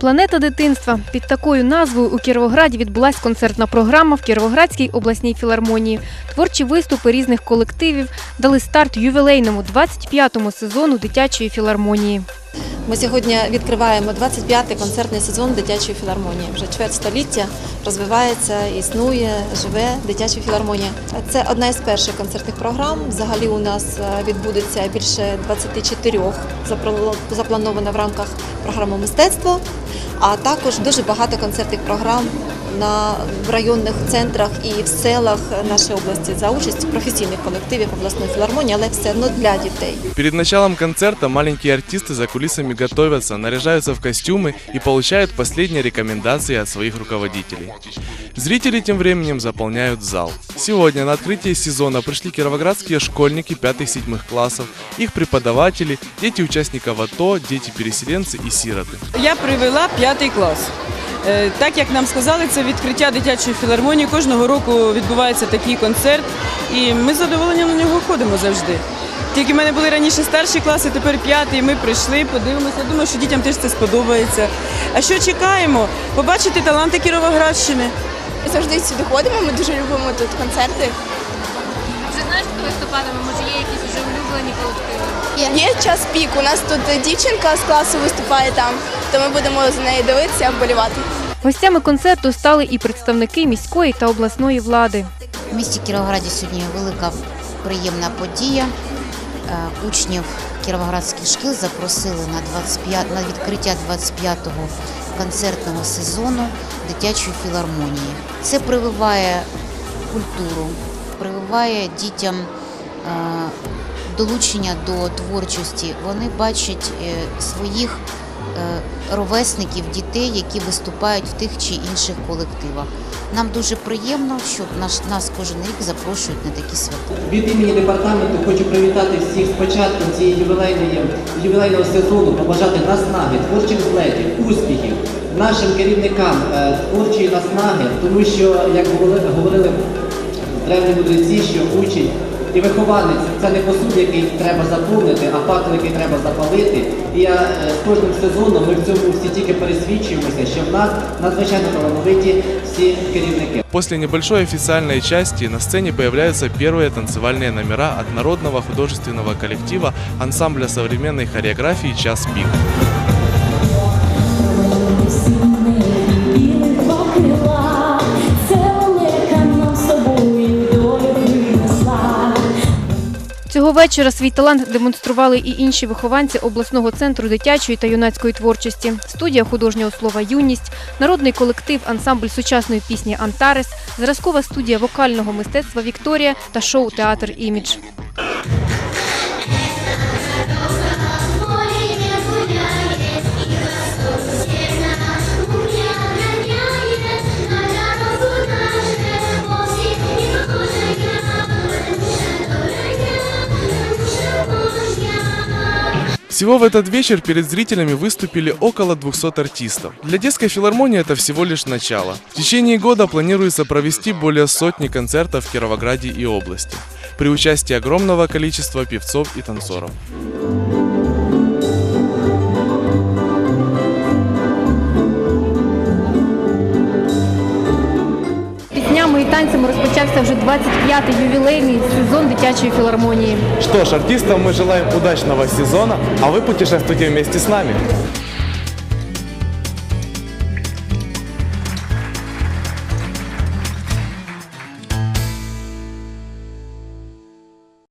Планета дитинства під такою назвою у Кіровограді відбулася концертна програма в Кіровоградській обласній філармонії. Творчі виступи різних колективів дали старт ювілейному 25-му сезону дитячої філармонії. Ми сьогодні відкриваємо 25-й концертний сезон дитячої філармонії. Вже чверть століття розвивається, існує, живе дитяча філармонія. Це одна із перших концертних програм. Взагалі у нас е, відбудеться більше 24 запро- заплановано в рамках програми мистецтво, а також дуже багато концертних програм на в районних центрах і в селах нашої області за участю професійних колективів обласної філармонії, але все одно для дітей. Перед началом концерта маленькие артисты за кулисами готовятся, наряжаются в костюмы и получают последние рекомендации от своих руководителей. Зрители тем временем заполняют зал. Сегодня на открытие сезона пришли кировоградские школьники 5-7 классов, их преподаватели, дети участников АТО, дети-переселенцы и сироты. Я привела п'ятий клас. Е, Так як нам сказали, це відкриття дитячої філармонії. Кожного року відбувається такий концерт, і ми з задоволенням на нього ходимо завжди. Тільки в мене були раніше старші класи, тепер п'ятий. Ми прийшли, подивимося. Я думаю, що дітям теж це сподобається. А що чекаємо? Побачити таланти Кіровоградщини. Ми завжди сюди ходимо, ми дуже любимо тут концерти. Вже знаєш, хто виступатиме? Може, є якісь вже улюблені колективи? Є час пік. У нас тут дівчинка з класу виступає там, то ми будемо за нею дивитися, вболівати. Гостями концерту стали і представники міської та обласної влади. В місті Кіровограді сьогодні велика приємна подія. Е, Учнів кіровоградських шкіл запросили на 25, на відкриття 25-го концертного сезону дитячої філармонії. Це прививає культуру, прививає дітям е, долучення до творчості. Вони бачать е, своїх ровесників, дітей, які виступають в тих чи інших колективах. Нам дуже приємно, що наш, нас кожен рік запрошують на такі свята. Від імені департаменту хочу привітати всіх з початком цієї ювілейної ювілейного сезону, побажати наснаги, творчих злетів, успіхів нашим керівникам е, творчої наснаги, тому що, як говорили, говорили древні мудреці, що учень і вихованець це не посуд, який треба заповнити, а факел, який треба запалити. І я е, з кожним сезоном ми в цьому всі тільки пересвідчуємося, що в нас надзвичайно талановиті всі керівники. После небольшой официальной части на сцене появляются первые танцевальные номера от народного художественного коллектива ансамбля современной хореографии «Час пик». Вечора свій талант демонстрували і інші вихованці обласного центру дитячої та юнацької творчості, студія художнього слова Юність, народний колектив ансамбль сучасної пісні Антарес, зразкова студія вокального мистецтва Вікторія та шоу Театр Імідж. Всего в этот вечер перед зрителями выступили около 200 артистов. Для детской филармонии это всего лишь начало. В течение года планируется провести более сотни концертов в Кировограде и области при участии огромного количества певцов и танцоров. Танцями вже 25-й ювілейний сезон дитячої філармонії. Что ж, артистам мы желаем удачного сезона, а вы путешествуйте вместе с нами.